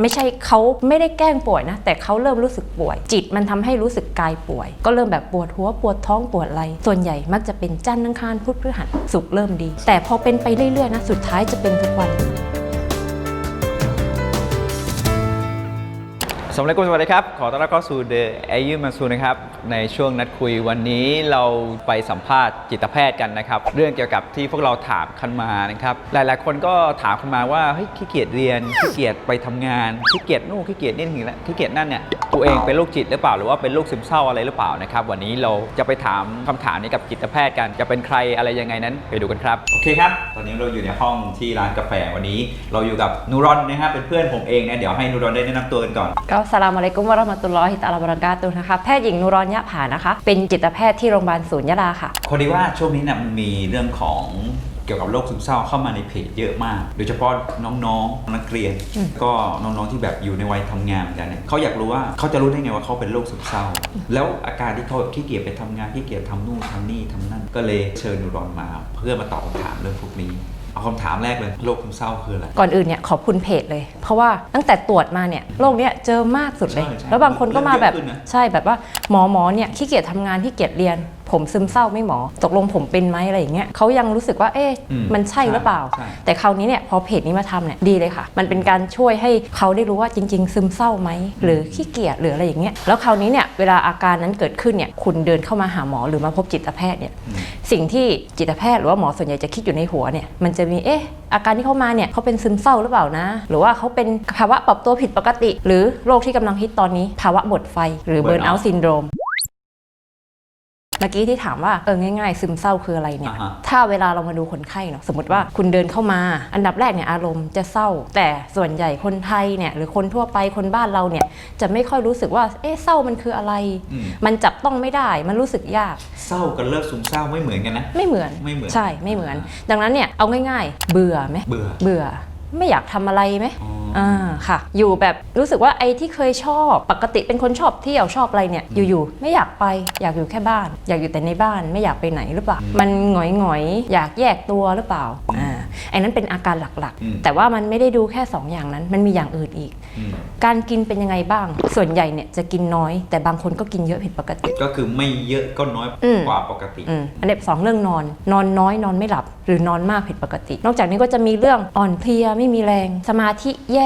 ไม่ใช่เขาไม่ได้แกล้งป่วยนะ แต่เขาเริ่มรู้สึกป่วย จิตมันทำให้รู้สึกกายป่วย ก็เริ่มแบบปวดหัวปวดท้องปวดไหล่ส่วนใหญ่มักจะเป็นจันทร์อังคารพุธพฤหัสสุกเริ่มดี แต่พอเป็นไปเรื่อยๆนะสุดท้ายจะเป็นทุกวัน สวัสดีครับสวัสดีครับ ขอต้อนรับเข้าสู่ The a y u m a n s u นะครับ ในช่วงนัดคุยวันนี้เราไปสัมภาษณ์จิตแพทย์กันนะครับ เรื่องเกี่ยวกับที่พวกเราถามกันมานะครับ หลายๆ คนก็ถามกันมาว่าเฮ้ยขี้เกียจเรียนขี้เกียจไปทำงานขี้เกียจนู่นขี้เกียจนี่ถึงแล้วขี้เกียจนั่นเนี่ยตัวเองเป็นโรคจิตหรือเปล่าหรือว่าเป็นโรคซึมเศร้าอะไรหรือเปล่านะครับ วันนี้เราจะไปถามคำถามนี้กับจิตแพทย์กันจะเป็นใครอะไรยังไงนั้นไปดูกันครับโอเคครับตอนนี้เราอยู่ในห้องที่ร้านกาแฟวันนี้ เราอยู่กับนูรอนนะครับเป็นเพื่อนผมเองนะเดี๋ยวให้นูรอนได้แนะนำตัวกันก่อนก็สลามอะลัยกุมวะเราะห์มะตุลลอฮิตะอาลาบะเราะกาตุฮ์นะคะแพทย์หญิงนูรอนยะผานะคะ เป็นจิตแพทย์ที่โรงพยาบาลศูนย์ยะลาค่ะ พอดีว่าช่วงนี้เนี่ยมันมีเรื่องของเกี่ยวกับโรคซึมเศร้าเข้ามาในเพจเยอะมาก โดยเฉพาะน้องๆนักเรียน อืม ก็น้องๆที่แบบอยู่ในวัยทำงานเหมือนกันเนี่ยเขาอยากรู้ว่าเขาจะรู้ได้ไงว่าเขาเป็นโรคซึมเศร้า แล้วอาการที่เขาขี้เกียจไปทำงานขี้เกียจทำนู่นทำนี่ทำนั่นก็เลยเชิญนูรอนมา เพื่อมาตอบคำถามเรื่องพวกนี้ เอาคำถามแรกเลยโรคซึมเศร้าคืออะไร ก่อนอื่นเนี่ยขอบคุณเพจเลย เพราะว่าตั้งแต่ตรวจมาเนี่ยโรคเนี้ยเจอมากสุดเลย ใช่ใช่แล้วบางคนก็มาแบบเยอะขึ้นนะ ใช่แบบว่าหมอหมอเนี่ยขี้เกียจทำงานขี้เกียจเรียน ผมซึมเศร้าไม่หมอ ตกลงผมเป็นไหมอะไรอย่างเงี้ยเขายังรู้สึกว่าเอ๊ะอืมมันใช่หรือเปล่าใช่แต่คราวนี้เนี่ยพอเพจนี้มาทำเนี่ยดีเลยค่ะ มันเป็นการช่วยให้เขาได้รู้ว่าจริง ๆ ซึมเศร้าไหมหรือขี้เกียจหรืออะไรอย่างเงี้ยแล้วคราวนี้เนี่ยเวลาอาการนั้นเกิดขึ้นเนี่ยคุณเดินเข้ามาหาหมอหรือมาพบจิตแพทย์เนี่ยอืมสิ่งที่จิตแพทย์หรือว่าหมอส่วนใหญ่จะคิดอยู่ในหัวเนี่ยมันจะมีเอ๊ะอาการที่เขามาเนี่ยเขาเป็นซึมเศร้าหรือเปล่านะ หรือว่าเขาเป็นภาวะปรับตัวผิดปกติ หรือโรคที่กำลังฮิตตอนนี้ ภาวะหมดไฟ หรือเบิร์นเอา Burnout ซินโดรม เมื่อกี้ที่ถามว่าเออง่ายๆ ซึมเศร้าคืออะไรเนี่ย อ่าฮะ ถ้าเวลาเรามาดูคนไข้เนาะสมมติว่าคุณเดินเข้ามา อันดับแรกเนี่ยอารมณ์จะเศร้า แต่ส่วนใหญ่คนไทยเนี่ยหรือคนทั่วไปคนบ้านเราเนี่ยจะไม่ค่อยรู้สึกว่าเอ๊ะเศร้ามันคืออะไร อืมมันจับต้องไม่ได้มันรู้สึกยากเศร้ากับเลิกซึมเศร้าไม่เหมือนกันนะ ไม่เหมือนไม่เหมือน ใช่ไม่เหมือน ดังนั้นเนี่ยเอาง่าย ๆ เบื่อไหมเบื่อเบื่อไม่อยากทำอะไรไหม อ๋อ อ่าค่ะ อยู่แบบรู้สึกว่าไอ้ที่เคยชอบปกติเป็นคนชอบเที่ยวชอบอะไรเนี่ยอยู่ๆไม่อยากไปอยากอยู่แค่บ้าน อยากอยู่แต่ในบ้านไม่อยากไปไหนหรือเปล่า มันหงอยๆอยากแยกตัวหรือเปล่าอ่าไอ้นั้นเป็นอาการหลักอืมๆแต่ว่ามันไม่ได้ดูแค่สองอย่างนั้น มันมีอย่างอื่นอีกอืมการกินเป็นยังไงบ้าง ส่วนใหญ่เนี่ยจะกินน้อย แต่บางคนก็กินเยอะผิดปกติ ก็คือไม่เยอะก็น้อยอืมกว่าปกติอืมอันดับสองเรื่องนอน นอนน้อยนอนไม่หลับ หรือนอนมากผิดปกติ นอกจากนี้ก็จะมีเรื่องอ่อนเพลียไม่มีแรง สมาธิแย่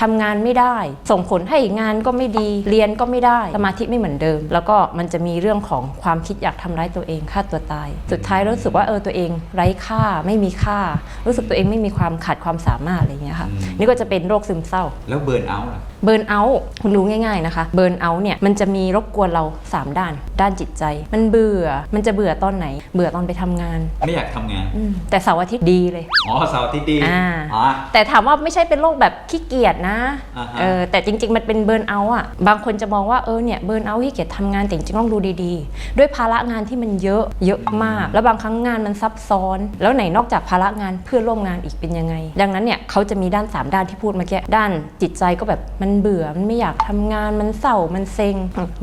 ทำงานไม่ได้ ส่งผลให้งานก็ไม่ดี เรียนก็ไม่ได้ สมาธิไม่เหมือนเดิม แล้วก็มันจะมีเรื่องของความคิดอยากทำร้ายตัวเองฆ่าตัวตาย สุดท้ายรู้สึกว่าเออตัวเองไร้ค่าไม่มีค่า รู้สึกตัวเองไม่มีความขาดความสามารถอะไรอย่างเงี้ยค่ะอืมนี่ก็จะเป็นโรคซึมเศร้า แล้วเบิร์นเอาท์ล่ะ เบิร์นเอาท์คุณรู้ง่ายๆนะคะเบิร์นเอาท์เนี่ยมันจะมีรบกวนเรา 3 ด้าน ด้านจิตใจ มันเบื่อมันจะเบื่อตอนไหน เบื่อตอนไปทำงาน ไม่อยากทำงาน อืมแต่เสาร์อาทิตย์ดีเลย อ๋อเสาร์อาที่ดีอ่า อ๋อ แต่ถามว่าไม่ใช่เป็นโรคแบบขี้เกียจนะ อ่าฮะ เออ แต่จริง ๆ มันเป็นเบิร์นเอาท์อะ บางคนจะมองว่าเออเนี่ยเบิร์นเอาท์ขี้เกียจทำงานแต่จริงๆต้องดูดีๆ ด้วยภาระงานที่มันเยอะเยอะมาก แล้วบางครั้งงานมันซับซ้อน แล้วไหนนอกจากภาระงานเพื่อนร่วมงานอีกเป็นยังไง ดังนั้นเนี่ยเขาจะมีด้านสามด้านที่พูดเมื่อกี้ ด้านจิตใจก็แบบมันเบื่อ มันไม่อยากทำงาน มันเศร้า มันเซ็ง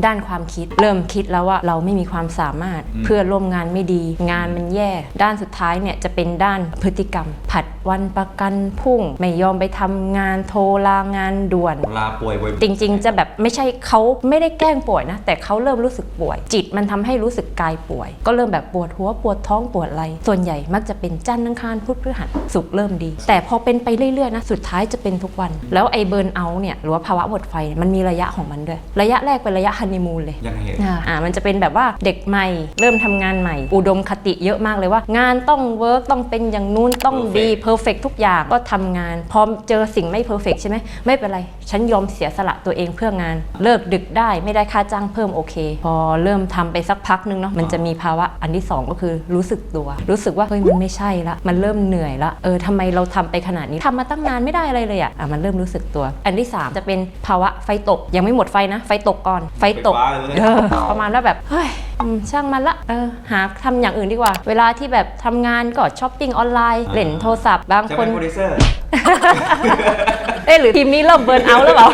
ด้านความคิด เริ่มคิดแล้วว่าเราไม่มีความสามารถอืมเพื่อนร่วมงานไม่ดี งานมันแย่ ด้านสุดท้ายเนี่ยจะเป็นด้านพฤติกรรม ผัดวันประกันพรุ่ง ไม่ยอมไปทำงาน โทรลางานด่วน ลาป่วยบ่อยจริง ๆ จะแบบไม่ใช่เขาไม่ได้แกล้งป่วยนะ แต่เขาเริ่มรู้สึกป่วย จิตมันทำให้รู้สึกกายป่วย ก็เริ่มแบบปวดหัว ปวดท้อง ปวดไหล่ส่วนใหญ่มักจะเป็นจันทร์อังคารพุธพฤหัสสุกร์เริ่มดี แต่พอเป็นไปเรื่อยๆนะ สุดท้ายจะเป็นทุกวัน แล้วไอ้เบิร์นเอาท์เนี่ยหรือว่าภาวะหมดไฟเนี่ยมันมีระยะของมันด้วย ระยะแรกเป็นระยะฮันนีมูนเลยยังไงอ่าอ่ามันจะเป็นแบบว่าเด็กใหม่ เริ่มทำงานใหม่ อุดมคติเยอะมากเลยว่า งานต้องเวิร์กต้องเป็นอย่างนู้นต้องดีเพอร์เฟกทุกอย่างก็ทำงาน พอเจอสิ่งไม่เพอร์เฟกใช่ไหมไม่เป็นไร ฉันยอมเสียสละตัวเองเพื่องาน เลิกดึกได้ไม่ได้ค่าจ้างเพิ่มโอเค พอเริ่มทำไปสักพักนึงเนาะมันจะมีภาวะอันที่สองก็คือรู้สึกตัว รู้สึกว่าเฮ้ยมันไม่ใช่ละมันเริ่มเหนื่อยละเออทำไมเราทำไปขนาดนี้ทำมาตั้งนานไม่ได้อะไรเลยอะอะมันเริ่มรู้สึกตัว อันที่สามจะเป็นภาวะไฟตก ยังไม่หมดไฟนะ ไฟตกก่อน ไฟตกไฟฟ้าเลยเออประมาณว่าแบบ เฮ้ยอืมช่างมันละเออหาทำอย่างอื่นดีกว่า เวลาที่แบบทำงานก็ช้อปปิ้งออนไลน์อ่าเล่นโทรศัพท์บางจะคเป็นนโปรดิวเซอร์ เอ๊ะหรือทีมนี้เริ่มเบิร์นเอาท์แล้วเปล่า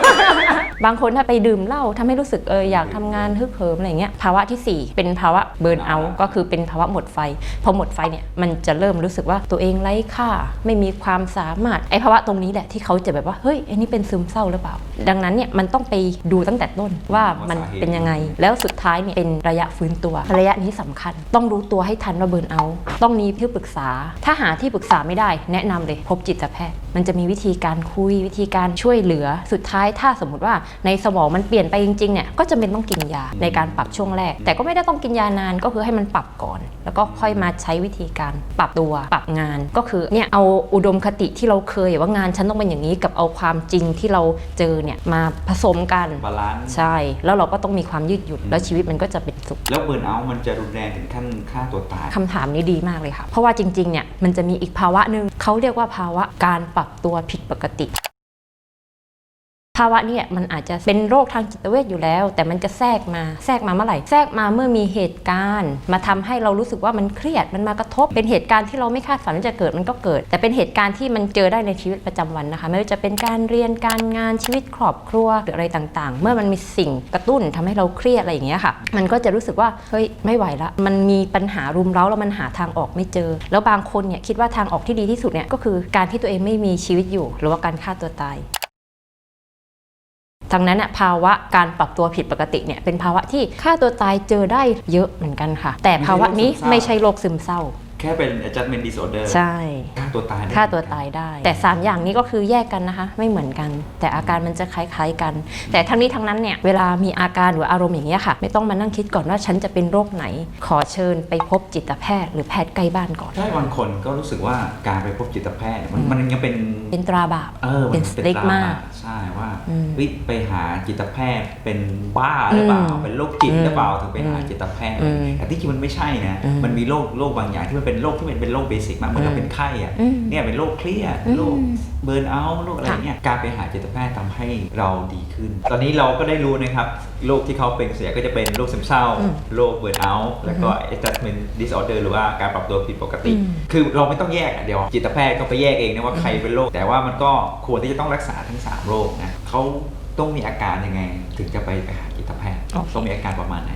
บางคนถ้าไปดื่มเหล้าทำให้รู้สึกเอออยากทำงานฮึกเหิมอะไรเงี้ยภาวะที่สี่เป็นภาวะเบิร์นเอาท์ก็คือเป็นภาวะหมดไฟ พอหมดไฟเนี่ยมันจะเริ่มรู้สึกว่าตัวเองไร้ค่า ไม่มีความสามารถไอ้ภาวะตรงนี้แหละที่เขาจะแบบว่าเฮ้ยไอ้นี่เป็นซึมเศร้าหรือเปล่า ดังนั้นเนี่ยมันต้องไปดูตั้งแต่ต้นว่ามันเป็นยังไง แล้วสุดท้ายเนี่ยเป็นระยะฟื้นตัว ระยะนี้สำคัญ ต้องรู้ตัวให้ทันว่าเบิร์นเอาท์ต้องมีที่ปรึกษา ถ้าหาที่ปรึกษาไม่ได้ แนะนำเลยพบจิตแพทย์ มันจะมีวิธีการคุยวิธีการช่วยเหลือ สุดท้ายถ้าสมมติว่าในสมองมันเปลี่ยนไปจริงๆเนี่ยก็จะเป็นต้องกินยาในการปรับช่วงแรก แต่ก็ไม่ได้ต้องกินยานานก็คือให้มันปรับก่อน แล้วก็ค่อยมาใช้วิธีการปรับตัวปรับงาน ก็คือเนี่ยเอาอุดมคติที่เราเคยว่างานฉันต้องเป็นอย่างนี้กับเอาความจริงที่เราเจอเนี่ยมาผสมกันบาลานซ์ใช่ แล้วเราก็ต้องมีความยืดหยุ่นแล้วชีวิตมันก็จะเป็นสุข แล้วเบิร์นเอาท์มันจะรุนแรงถึงขั้นฆ่าตัวตายคำถามนี้ดีมากเลยค่ะ เพราะว่าจริงๆเนี่ยมันจะมีอีกภาวะหนึ่งเขาเรียกว่าภาวะการปรับตัวผิดปกติ ภาวะนี่ยมันอาจจะเป็นโรคทางจิตเวชอยู่แล้ว แต่มันจะแทรกมาแทรกมาเมื่อไหร่แทรกมาเมื่อมีเหตุการณ์ มาทำให้เรารู้สึกว่ามันเครียดมันมากระทบ เป็นเหตุการณ์ที่เราไม่คาดฝันว่าจะเกิดมันก็เกิด แต่เป็นเหตุการณ์ที่มันเจอได้ในชีวิตประจำวันนะคะ ไม่ว่าจะเป็นการเรียนการงานชีวิตครอบครัวหรืออะไรต่างๆ เมื่อมันมีสิ่งกระตุ้นทำให้เราเครียดอะไรอย่างเงี้ยค่ะ มันก็จะรู้สึกว่าเฮ้ยไม่ไหวละมันมีปัญหารุมเร้าแล้วมันหาทางออกไม่เจอ แล้วบางคนเนี่ยคิดว่าทางออกที่ดีที่สุดเนี่ยก็คือการที่ตัวเองไม่มีชีวิตอยู่ หรือว่าการฆ่าตัวตาย ดังนั้นน่ะภาวะการปรับตัวผิดปกติเนี่ยเป็นภาวะที่ฆ่าตัวตายเจอได้เยอะเหมือนกันค่ะ แต่ภาวะนี้ไม่ใช่โรคซึมเศร้า แค่เป็น adjustment disorder ใช่ฆ่าตัวตายได้ฆ่าตัวตายได้ แต่ 3 อย่างนี้ก็คือแยกกันนะคะ ไม่เหมือนกัน แต่อาการมันจะคล้ายๆกัน แต่ทั้งนี้ทั้งนั้นเนี่ยเวลามีอาการหรืออารมณ์อย่างนี้ยค่ะ ไม่ต้องมานั่งคิดก่อนว่าฉันจะเป็นโรคไหน ขอเชิญไปพบจิตแพทย์หรือแพทย์ใกล้บ้านก่อนใช่บางคนก็รู้สึกว่าการไปพบจิตแพทย์เนี่ยมันมันยังเป็นเป็นตราบาปเออเป็นมัสติ๊กดรมากใช่ว่าอืมเฮ้ยไปหาจิตแพทย์เป็นบ้าหรือเปล่าอืมเป็นโรคจิตหรือเปล่าอืมถึงไปหาจิตแพทย์อืมแต่ที่จริงมันไม่ใช่นะอืมมันมีโรคโรคบางอย่างที่มันเป็นโรคที่มันเป็นโรคเบสิกมากเหมือนเราเป็นไข้อะอืมเนี่ยเป็นโรคเครียดอืมโรคเบิร์นเอาท์โรคอะไรเงี้ยการไปหาจิตแพทย์ทำให้เราดีขึ้น ตอนนี้เราก็ได้รู้นะครับโรคที่เขาเป็นเสียก็จะเป็นโรคซึมเศร้าอืมโรคเบิร์นเอาท์แล้วก็ adjustment disorder หรือว่าการปรับตัวผิดปกติอืมคือเราไม่ต้องแยกอะเดี๋ยวจิตแพทย์ก็ไปแยกเองนะว่าใครเป็นโรคแต่ว่ามันก็ควรที่จะต้องรักษาทั้ง 3 โรคนะเขาต้องมีอาการยังไง ถึงจะไปไปหาจิตแพทย์โอเคต้องมีอาการประมาณไหน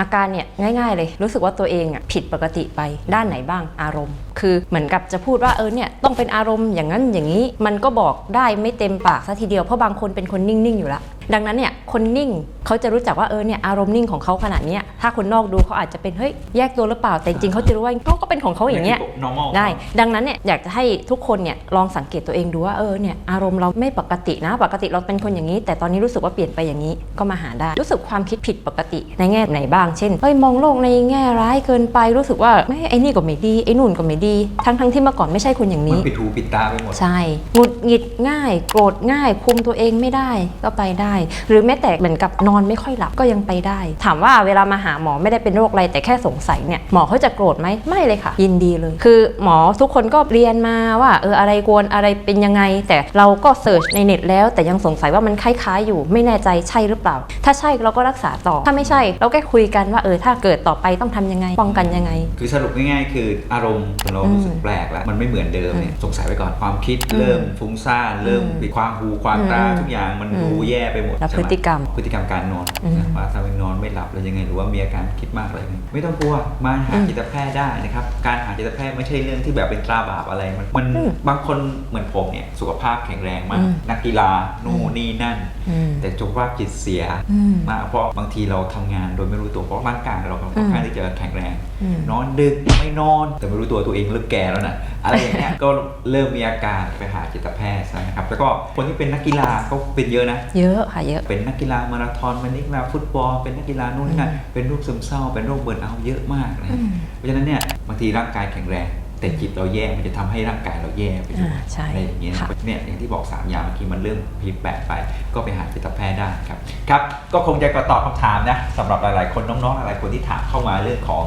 อาการเนี่ยง่ายๆเลย รู้สึกว่าตัวเองอะผิดปกติไปด้านไหนบ้างอารมณ์ คือเหมือนกับจะพูดว่าเออเนี่ยต้องเป็นอารมณ์อย่างนั้นอย่างนี้มันก็บอกได้ไม่เต็มปากซะทีเดียวเพราะบางคนเป็นคนนิ่งๆอยู่ละดังนั้นเนี่ยคนนิ่งเขาจะรู้จักว่าเออเนี่ยอารมณ์นิ่งของเขาขนาดเนี้ยถ้าคนนอกดูเขาอาจจะเป็นเฮ้ยแยกตัวหรือเปล่าแต่จริงๆเขาจะรู้ว่าเขาก็เป็นของเขาอย่างเงี้ย normal ได้ ดังนั้นเนี่ยอยากจะให้ทุกคนเนี่ยลองสังเกตตัวเองดูว่าเออเนี่ยอารมณ์เราไม่ปกตินะ ปกติเราเป็นคนอย่างนี้ แต่ตอนนี้รู้สึกว่าเปลี่ยนไปอย่างนี้ก็มาหาได้ รู้สึกความคิดผิดปกติในแง่ไหนบ้างเช่นเฮ้ยมองโลกในแง่ร้ายเกินไปรู้สึกว่าไม่ไอ้นี่ก็ไม่ดีไอ้นู่นก็ไม่ดี ทั้งทั้งๆที่เมื่อก่อนไม่ใช่คนอย่างมันนี้ปิดหูปิดตาไปหมดใช่หงุดหงิดง่าย โกรธง่าย คุมตัวเองไม่ได้ก็ไปได้หรือแม้แต่เหมือนกับนอนไม่ค่อยหลับก็ยังไปได้ ถามว่าเวลามาหาหมอไม่ได้เป็นโรคอะไรแต่แค่สงสัยเนี่ยหมอเขาจะโกรธไหมไม่เลยค่ะ ยินดีเลย คือหมอทุกคนก็เรียนมาว่าเอออะไรกวนอะไรเป็นยังไง แต่เราก็เสิร์ชในเน็ตแล้ว แต่ยังสงสัยว่ามันคล้ายๆอยู่ไม่แน่ใจใช่หรือเปล่า ถ้าใช่เราก็รักษาต่อ ถ้าไม่ใช่เราแค่คุยกันว่าเออถ้าเกิดต่อไปต้องทำยังไงป้องกันยังไง คือสรุปง่ายๆคืออารมณ์เราอืมรู้สึกแปลกแล้วมันไม่เหมือนเดิมเนี่ยสงสัยไว้ก่อนความคิดอืมเริ่มฟุ้งซ่านเริ่มอืมปิดความหูความตาอืมทุกอย่างมันอืมดูแย่ไปหมดแล้วใช่พไหฤติกรรม พฤติกรรมการนอนอืมนะว่าถ้าไม่นอนไม่หลับแล้วยังไงหรือว่ามีอาการคิดมากอะไรไม่ต้องกลัวมาหาอืมจิตแพทย์ได้นะครับการหาจิตแพทย์ไม่ใช่เรื่องที่แบบเป็นตราบาปอะไรมันมันอืมบางคนเหมือนผมเนี่ยสุขภาพแข็งแรงมากอืมนักกีฬานู่นนี่นั่นอืมแต่สุขภาพจิตเสียอืมมากเพราะบางทีเราทำงานโดยไม่รู้ตัวเพราะร่างกายเราค่อนข้างที่จะแข็งแรงอืม นอนดึกไม่นอน แต่ไม่รู้ตัวตัวเองเริ่มแก่แล้วนะอะไรอย่างเงี้ยก็เริ่มมีอาการไปหาจิตแพทย์นะครับแล้วก็คนที่เป็นนักกีฬาก็เป็นเยอะนะ เยอะค่ะเยอะเป็นนักกีฬามาราธอนเป็นนักกีฬาฟุตบอลเป็นนักกีฬานู่นนี่นั่นอืมเป็นโรคซึมเศร้าเป็นโรคเบิร์นเอาท์เยอะมากนะอืมเพราะฉะนั้นเนี่ยบางทีร่างกายแข็งแรงแต่จิตเราแย่มันจะทำให้ร่างกายเราแย่ไปด้วยอ่าใช่อะไรอย่างเงี้ยค่ะเนี่ยอย่างที่บอกสามอย่างเมื่อกี้มันเริ่มผิดแปลกไป ก็ไปหาจิตแพทย์ได้ครับครับ ก็คงจะก็ตอบคำถามนะสำหรับหลายๆ คนน้องๆหลายๆคนที่ถามเข้ามาเรื่องของ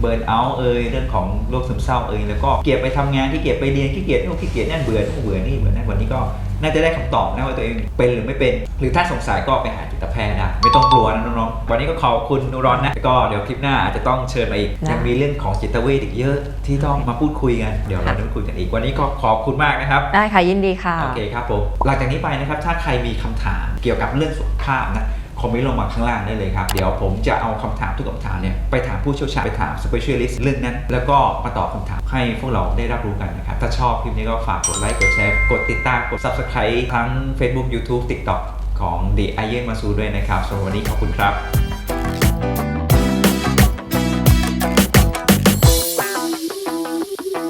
เบิร์นเอาท์เอ่ยเรื่องของโรคซึมเศร้าเอ่ยแล้วก็เกียจไปทำงานที่เกียจไปเรียนขี้เกียจนู่นขี้เกียจนั่นเบื่อนู่นเบื่อนี่เบื่อนั่นวันนี้ก็น่าจะได้คำตอบนะว่าตัวเองเป็นหรือไม่เป็น หรือถ้าสงสัยก็ไปหาจิตแพพทย์ได้ไม่ต้องกลัวนะน้องๆวันนี้ก็ขอบคุณนูรอนนะก็เดี๋ยวคลิปหน้าอาจจะต้องเชิญมาอีกได้ยังมีเรื่องของจิตเวชอีกเยอะที่ต้องมาพูดคุยกันเดี๋ยวเราจะคุยกันอีกวันนี้ก็ขอบคุณมากนะครับได้ค่ะยินดีค่ะโอเคครับผมหลังจากนี้ไปนะครับถ้าใครมีคำถามเกี่ยวกับเรื่องสุขภาพนะ คอมเมนต์ลงมาข้างล่างได้เลยครับ เดี๋ยวผมจะเอาคำถามทุกคำถามเนี่ยไปถามผู้เชี่ยวชาญไปถาม specialist เรื่องนั้น แล้วก็มาตอบคำถามให้พวกเราได้รับรู้กันนะครับ ถ้าชอบคลิปนี้ก็ฝากกดไลค์กดแชร์กดติดตามกด subscribe ทั้ง Facebook YouTube TikTok ของ The Iron Masu ด้วยนะครับสำหรับวันนี้ขอบคุณครับ